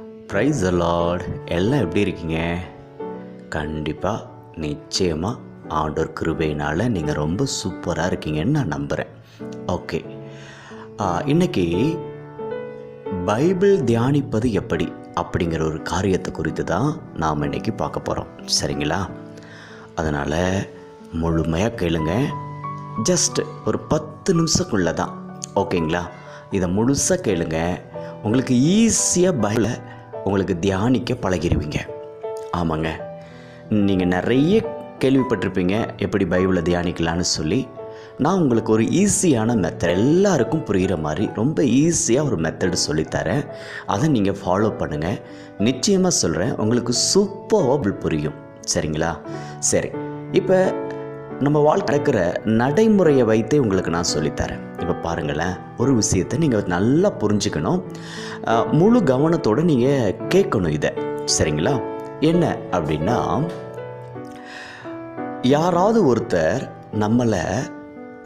Price allot எல்லாம் எப்படி இருக்கீங்க? கண்டிப்பாக நிச்சயமாக ஆண்டோர் கிருபையினால் நீங்கள் ரொம்ப சூப்பராக இருக்கீங்கன்னு நான் நம்புகிறேன் ஓகே இன்னைக்கு பைபிள் தியானிப்பது எப்படி அப்படிங்கிற ஒரு காரியத்தை குறித்து தான் நாம் இன்னைக்கு பார்க்க போகிறோம் சரிங்களா? அதனால் முழுமையாக கேளுங்க. ஜஸ்ட் ஒரு பத்து நிமிஷக்குள்ளே தான். ஓகேங்களா இதை முழுசாக கேளுங்கள் உங்களுக்கு ஈஸியாக பயில உங்களுக்கு தியானிக்க பழகிடுவீங்க ஆமாங்க. நீங்கள் நிறைய கேள்விப்பட்டிருப்பீங்க எப்படி பைபிளை தியானிக்கலான்னு சொல்லி. நான் உங்களுக்கு ஒரு ஈஸியான மெத்தட் எல்லாருக்கும் புரிகிற மாதிரி ரொம்ப ஈஸியாக ஒரு மெத்தடு சொல்லித்தரேன். அதை நீங்கள் ஃபாலோ பண்ணுங்கள் நிச்சயமாக சொல்கிறேன் உங்களுக்கு சூப்பராக புரியும். சரிங்களா? சரி. இப்போ நம்ம வாழ்க்கை நடக்கிற நடைமுறையை வைத்தே உங்களுக்கு நான் சொல்லித்தரேன். இப்போ பாருங்களேன் ஒரு விஷயத்தை நீங்கள் நல்லா புரிஞ்சுக்கணும். முழு கவனத்தோடு நீங்கள் கேட்கணும் இதை. சரிங்களா? என்ன அப்படின்னா யாராவது ஒருத்தர் நம்மளை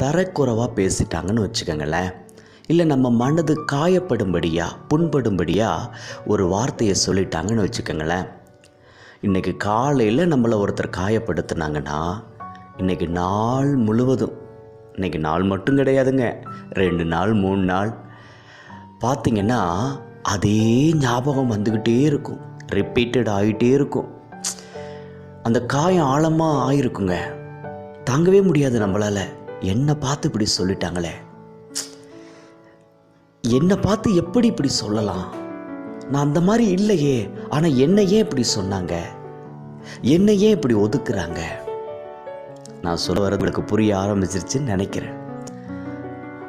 தரக்குறைவாக பேசிட்டாங்கன்னு வச்சுக்கோங்களேன். இல்லை நம்ம மனது காயப்படும்படியா புண்படும்படியாக ஒரு வார்த்தையை சொல்லிட்டாங்கன்னு வச்சுக்கோங்களேன். இன்றைக்கி காலையில் நம்மளை ஒருத்தர் காயப்படுத்துனாங்கன்னா இன்றைக்கி நாள் முழுவதும் இன்றைக்கி நாள் மட்டும் கிடையாதுங்க ரெண்டு நாள் மூணு நாள். பார்த்திங்கன்னா அதே ஞாபகம் வந்துக்கிட்டே இருக்கும் ரிப்பீட்டட் ஆகிட்டே இருக்கும். அந்த காயம் ஆழமாக ஆயிருக்குங்க. தாங்கவே முடியாது நம்மளால். என்னை பார்த்து இப்படி சொல்லிட்டாங்களே. என்னை பார்த்து எப்படி இப்படி சொல்லலாம்? நான் அந்த மாதிரி இல்லையே ஆனால் என்னை ஏன் இப்படி சொன்னாங்க? என்னை ஏன் இப்படி ஒதுக்குறாங்க? நான் சொல்ல வர உங்களுக்கு புரிய ஆரம்பிச்சிருச்சுன்னு நினைக்கிறேன்.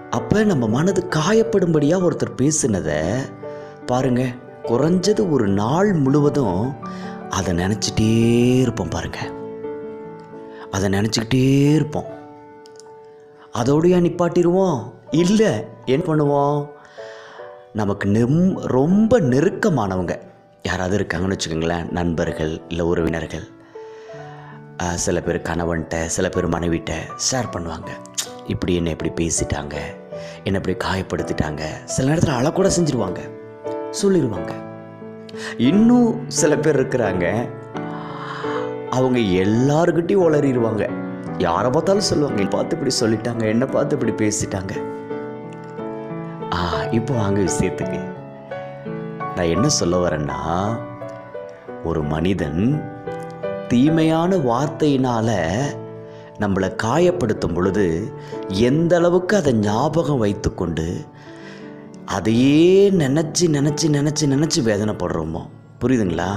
அப்போ நம்ம மனது காயப்படும்படியாக ஒருத்தர் பேசினதை பாருங்க குறைஞ்சது ஒரு நாள் முழுவதும் அதை நினச்சிட்டே இருப்போம் பாருங்க. அதை நினச்சிக்கிட்டே இருப்போம். அதோடய நிப்பாட்டிடுவோம் இல்லை என்ன பண்ணுவோம்? நமக்கு நெம் ரொம்ப நெருக்கமானவங்க. யாராவது இருக்காங்கன்னு வச்சுக்கோங்களேன் நண்பர்கள் இல்லை உறவினர்கள். சில பேர் கணவன்கிட்ட சில பேர் மனைவிட்ட ஷேர் பண்ணுவாங்க. இப்படி என்னை இப்படி பேசிட்டாங்க என்னை இப்படி காயப்படுத்திட்டாங்க. சில நேரத்தில் அழக்கூட செஞ்சிருவாங்க. சொல்லிடுவாங்க இன்னும் சில பேர் இருக்கிறாங்க. அவங்க எல்லாருக்கிட்டையும் உளறிடுவாங்க யாரை பார்த்தாலும் சொல்லுவாங்க பார்த்து இப்படி சொல்லிட்டாங்க என்னை பார்த்து இப்படி பேசிட்டாங்க. ஆ இப்போ வாங்க விஷயத்துக்கு. நான் என்ன சொல்ல வரேன்னா ஒரு மனிதன் தீமையான வார்த்தையினால் நம்மளை காயப்படுத்தும் பொழுது எந்த அளவுக்கு அதை ஞாபகம் வைத்துக்கொண்டு அதையே நினச்சி நினச்சி நினச்சி நினச்சி வேதனைப்படுறோமோ? புரியுதுங்களா?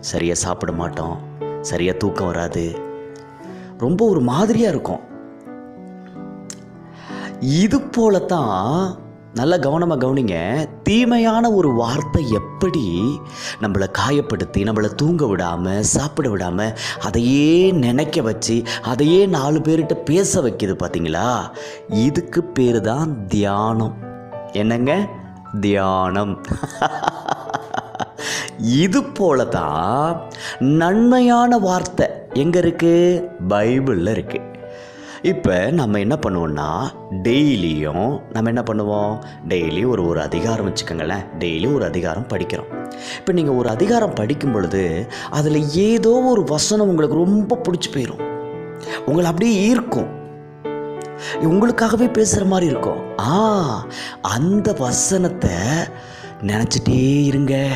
சரியாக சாப்பிட மாட்டோம். சரியாக தூக்கம் வராது. ரொம்ப ஒரு மாதிரியாக இருக்கும். இது போலத்தான் நல்லா கவனமாக கவனிங்க. தீமையான ஒரு வார்த்தை எப்படி நம்மளை காயப்படுத்தி நம்மளை தூங்க விடாமல் சாப்பிட விடாமல் அதையே நினைக்க வச்சு அதையே நாலு பேர்கிட்ட பேச வைக்கிது பார்த்தீங்களா இதுக்கு பேர் தான் தியானம். என்னங்க? தியானம். இது போல தான் நன்மையான வார்த்தை எங்கே இருக்குது பைபிளில் இருக்குது இப்போ நம்ம என்ன பண்ணுவோம்னா டெய்லியும் நம்ம என்ன பண்ணுவோம்? டெய்லி ஒரு ஒரு அதிகாரம் வச்சுக்கோங்களேன். டெய்லி ஒரு அதிகாரம் படிக்கிறோம். இப்போ நீங்கள் ஒரு அதிகாரம் படிக்கும் பொழுது அதில் ஏதோ ஒரு வசனம் உங்களுக்கு ரொம்ப பிடிச்சி போயிடும் உங்களை அப்படியே ஈர்க்கும். உங்களுக்காகவே பேசுகிற மாதிரி இருக்கும். ஆ அந்த வசனத்தை நினச்சிட்டே இருங்க.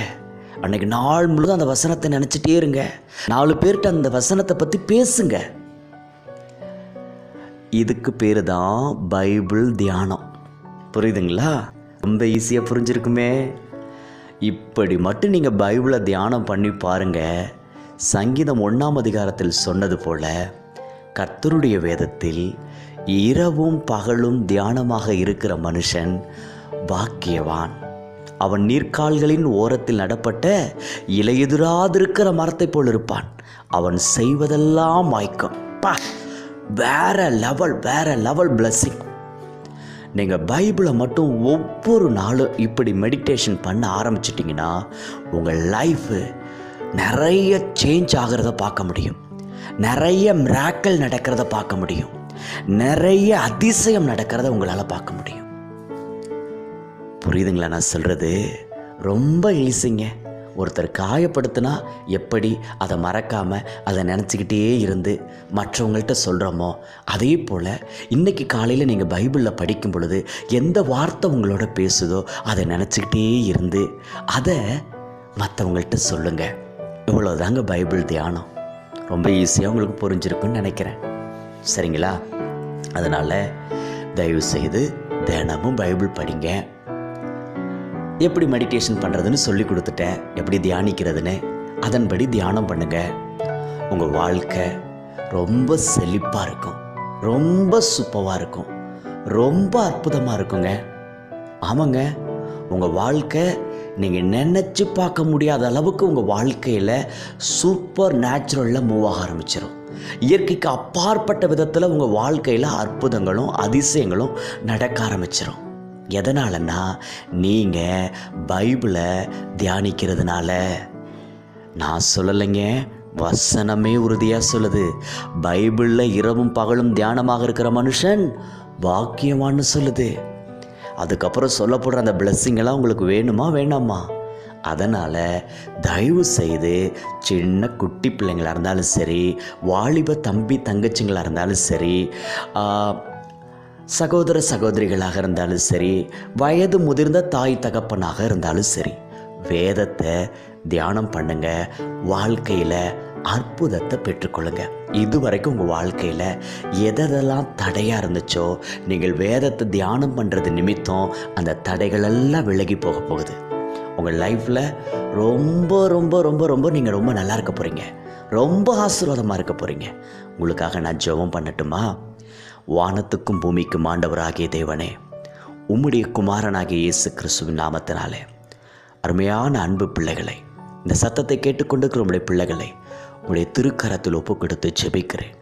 அன்னைக்கு நாள் முழுதும் அந்த வசனத்தை நினச்சிட்டே இருங்க. நாலு பேர்கிட்ட அந்த வசனத்தை பற்றி பேசுங்க. இதுக்கு பேர் தான் பைபிள் தியானம். புரியுதுங்களா? ரொம்ப ஈஸியாக புரிஞ்சிருக்குமே. இப்படி மட்டும் நீங்கள் பைபிளை தியானம் பண்ணி பாருங்கள் சங்கீதம் ஒன்றாம் அதிகாரத்தில் சொன்னது போல கர்த்தருடைய வேதத்தில் இரவும் பகலும் தியானமாக இருக்கிற மனுஷன் பாக்கியவான். அவன் நீர்க்கால்களின் ஓரத்தில் நடப்பட்ட இலையுதிராதிருக்கிற மரத்தைப் போல் இருப்பான். அவன் செய்வதெல்லாம் வாய்க்கும் பா! வேற லெவல் வேற லெவல் பிளஸ்ஸிங் நீங்கள் பைபிளை மட்டும் ஒவ்வொரு நாளும் இப்படி மெடிடேஷன் பண்ண ஆரம்பிச்சிட்டிங்கன்னா உங்கள் லைஃபு நிறைய சேஞ்ச் ஆகிறத பார்க்க முடியும். நிறைய மிராக்கள் நடக்கிறத பார்க்க முடியும். நிறைய அதிசயம் நடக்கிறத உங்களால் பார்க்க முடியும். புரியுதுங்களா நான் சொல்கிறது ரொம்ப ஈஸிங்க ஒருத்தர் காயப்படுத்தினா எப்படி அதை மறக்காமல் அதை நினச்சிக்கிட்டே இருந்து மற்றவங்கள்ட்ட சொல்கிறோமோ அதே போல் இன்றைக்கி காலையில் நீங்கள் பைபிளில் படிக்கும் பொழுது எந்த வார்த்தை உங்களோட பேசுதோ அதை நினச்சிக்கிட்டே இருந்து அதை மற்றவங்கள்ட்ட சொல்லுங்கள் இவ்வளோதாங்க பைபிள் தியானம். ரொம்ப ஈஸியாக உங்களுக்கு புரிஞ்சிருக்குன்னு நினைக்கிறேன். சரிங்களா? அதனால் தயவு செய்து தினமும் பைபிள் படிங்க. எப்படி மெடிடேஷன் பண்ணுறதுன்னு சொல்லி கொடுத்துட்டேன். எப்படி தியானிக்கிறதுன்னு அதன்படி தியானம் பண்ணுங்க. உங்கள் வாழ்க்கை ரொம்ப செழிப்பாக இருக்கும். ரொம்ப சூப்பராக இருக்கும். ரொம்ப அற்புதமாக இருக்குங்க. ஆமாங்க உங்கள் வாழ்க்கை நீங்கள் நினச்சி பார்க்க முடியாத அளவுக்கு உங்கள் வாழ்க்கையில் சூப்பர் நேச்சுரலில் மூவ் ஆக ஆரம்பிச்சிடும் இயற்கைக்கு அப்பாற்பட்ட விதத்தில் உங்கள் வாழ்க்கையில் அற்புதங்களும் அதிசயங்களும் நடக்க ஆரம்பிச்சிடும் எதனாலன்னா நீங்கள் பைபிளை தியானிக்கிறதுனால. நான் சொல்லலைங்க வசனமே உறுதியாக சொல்லுது. பைபிளில் இரவும் பகலும் தியானமாக இருக்கிற மனுஷன் பாக்கியமானு சொல்லுது. அதுக்கப்புறம் சொல்லப்படுற அந்த blessing உங்களுக்கு வேணுமா வேணாமா? அதனால் தயவு செய்து சின்ன குட்டி பிள்ளைங்களாக இருந்தாலும் சரி வாலிப தம்பி தங்கச்சிங்களாக இருந்தாலும் சரி சகோதர சகோதரிகளாக இருந்தாலும் சரி வயது முதிர்ந்த தாய் தகப்பனாக இருந்தாலும் சரி வேதத்தை தியானம் பண்ணுங்க வாழ்க்கையில் அற்புதத்தை பெற்றுக்கொள்ளுங்க. இதுவரைக்கும் உங்கள் வாழ்க்கையில் எதெல்லாம் தடையாக இருந்துச்சோ நீங்கள் வேதத்தை தியானம் பண்ணுறது நிமித்தம் அந்த தடைகளெல்லாம் விலகி போக போகுது. உங்கள் லைஃப்பில் ரொம்ப ரொம்ப ரொம்ப ரொம்ப நீங்கள் ரொம்ப நல்லா இருக்க போகிறீங்க ரொம்ப ஆசீர்வாதமாக இருக்க போகிறீங்க உங்களுக்காக நான் ஜெபம் பண்ணட்டுமா? வானத்துக்கும் பூமிக்கும் ஆண்டவராகிய தேவனே உம்முடைய குமாரனாகிய இயேசு கிறிஸ்துவின் நாமத்தினாலே. அருமையான அன்பு பிள்ளைகளை இந்த சத்தத்தை கேட்டுக்கொண்டிருக்கிற உங்களுடைய பிள்ளைகளை உங்களுடைய திருக்கரத்தில் ஒப்பு கொடுத்து ஜெபிக்கிறேன்.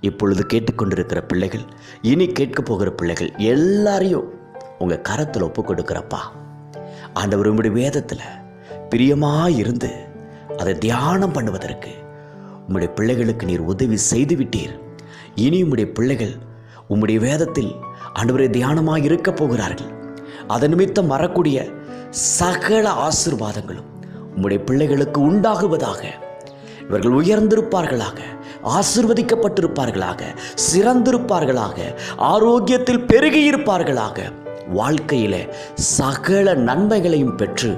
இப்பொழுது கேட்டுக்கொண்டிருக்கிற பிள்ளைகள் இனி கேட்க போகிற பிள்ளைகள் எல்லாரையும் உங்கள் கரத்தில் ஒப்பு கொடுக்குறப்பா ஆண்டவர் உங்களுடைய வேதத்தில் பிரியமாக இருந்து அதை தியானம் பண்ணுவதற்கு உங்களுடைய பிள்ளைகளுக்கு நீர் உதவி செய்து விட்டீர் இனி உம்முடைய பிள்ளைகள் உம்முடைய வேதத்தில் ஆண்டவரை தியானமாக இருக்கப் போகிறார்கள். அதன் நிமித்தம் வரக்கூடிய சகல ஆசீர்வாதங்களும் உம்முடைய பிள்ளைகளுக்கு உண்டாகுவதாக இவர்கள் உயர்ந்திருப்பார்களாக ஆசிர்வதிக்கப்பட்டிருப்பார்களாக சிறந்திருப்பார்களாக ஆரோக்கியத்தில் பெருகியிருப்பார்களாக வாழ்க்கையில சகல நன்மைகளையும் பெற்று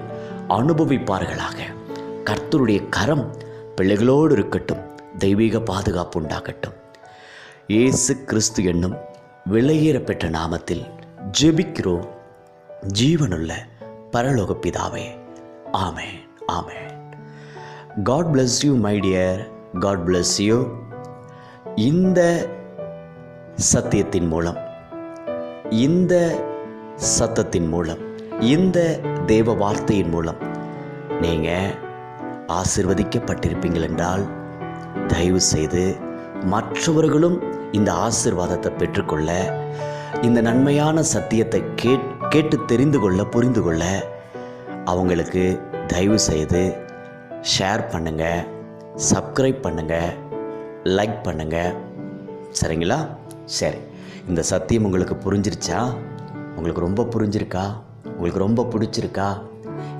அனுபவிப்பார்களாக. கர்த்தருடைய கரம் பிள்ளைகளோடு இருக்கட்டும் தெய்வீக பாதுகாப்பு உண்டாகட்டும். இயேசு கிறிஸ்து என்னும் விலையேற பெற்ற நாமத்தில் ஜெபிக்கிறோம். ஜீவனுள்ள பரலோக பிதாவே ஆமென் ஆமென். God bless you my dear God bless you இந்த சத்தியத்தின் மூலம் இந்த சத்தத்தின் மூலம் இந்த தேவ வார்த்தையின் மூலம் நீங்கள் ஆசிர்வதிக்கப்பட்டிருப்பீங்கள் என்றால் தயவு செய்து மற்றவர்களும் இந்த ஆசிர்வாதத்தை பெற்றுக்கொள்ள இந்த நன்மையான சத்தியத்தை கேட் கேட்டு தெரிந்து கொள்ள புரிந்து கொள்ள அவங்களுக்கு தயவு செய்து ஷேர் பண்ணுங்கள் சப்ஸ்கிரைப் பண்ணுங்கள் லைக் பண்ணுங்கள் சரிங்களா? சரி. இந்த சத்தியம் உங்களுக்கு புரிஞ்சிருச்சா? உங்களுக்கு ரொம்ப புரிஞ்சிருக்கா? உங்களுக்கு ரொம்ப பிடிச்சிருக்கா?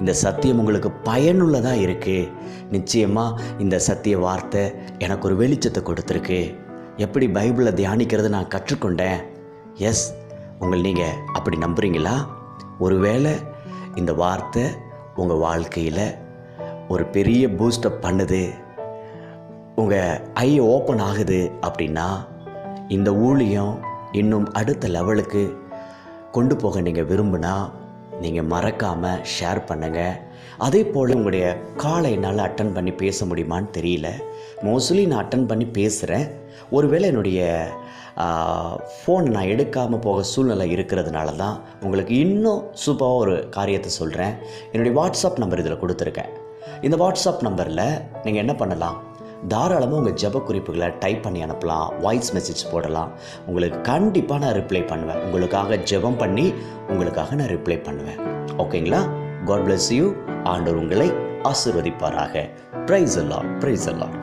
இந்த சத்தியம் உங்களுக்கு பயனுள்ளதாக இருக்குது நிச்சயமாக இந்த சத்திய வார்த்தை எனக்கு ஒரு வெளிச்சத்தை கொடுத்துருக்கு. எப்படி பைபிளை தியானிக்கிறது நான் கற்றுக்கொண்டேன். எஸ் உங்கள் நீங்கள் அப்படி நம்புறீங்களா? ஒருவேளை இந்த வார்த்தை உங்கள் வாழ்க்கையில் ஒரு பெரிய பூஸ்டப் பண்ணுது உங்கள் ஐ ஓப்பன் ஆகுது அப்படின்னா இந்த ஊழியம் இன்னும் அடுத்த லெவலுக்கு கொண்டு போக நீங்கள் விரும்புனா நீங்கள் மறக்காமல் ஷேர் பண்ணுங்கள் அதே போல் உங்களுடைய காலை என்னால் அட்டன் பண்ணி பேச முடியுமான்னு தெரியல. மோஸ்ட்லி நான் அட்டன் பண்ணி பேசுகிறேன் ஒருவேளை என்னுடைய ஃபோன் நான் எடுக்காமல் போக சூழ்நிலை இருக்கிறதுனால தான் உங்களுக்கு இன்னும் சூப்பராக ஒரு காரியத்தை சொல்கிறேன் என்னுடைய வாட்ஸ்அப் நம்பர் இதில் கொடுத்துருக்கேன். இந்த வாட்ஸ்அப் நம்பரில் நீங்கள் என்ன பண்ணலாம்? தாராளமாக உங்கள் ஜப குறிப்புகளை டைப் பண்ணி அனுப்பலாம். வாய்ஸ் மெசேஜ் போடலாம். உங்களுக்கு கண்டிப்பாக நான் ரிப்ளை பண்ணுவேன். உங்களுக்காக ஜெபம் பண்ணி உங்களுக்காக நான் ரிப்ளை பண்ணுவேன். ஓகேங்களா காட் பிளஸ் யூ ஆண்டவர் உங்களை ஆசிர்வதிப்பாராக. ப்ரைஸ் எல்லாம் ப்ரைஸ் எல்லாம்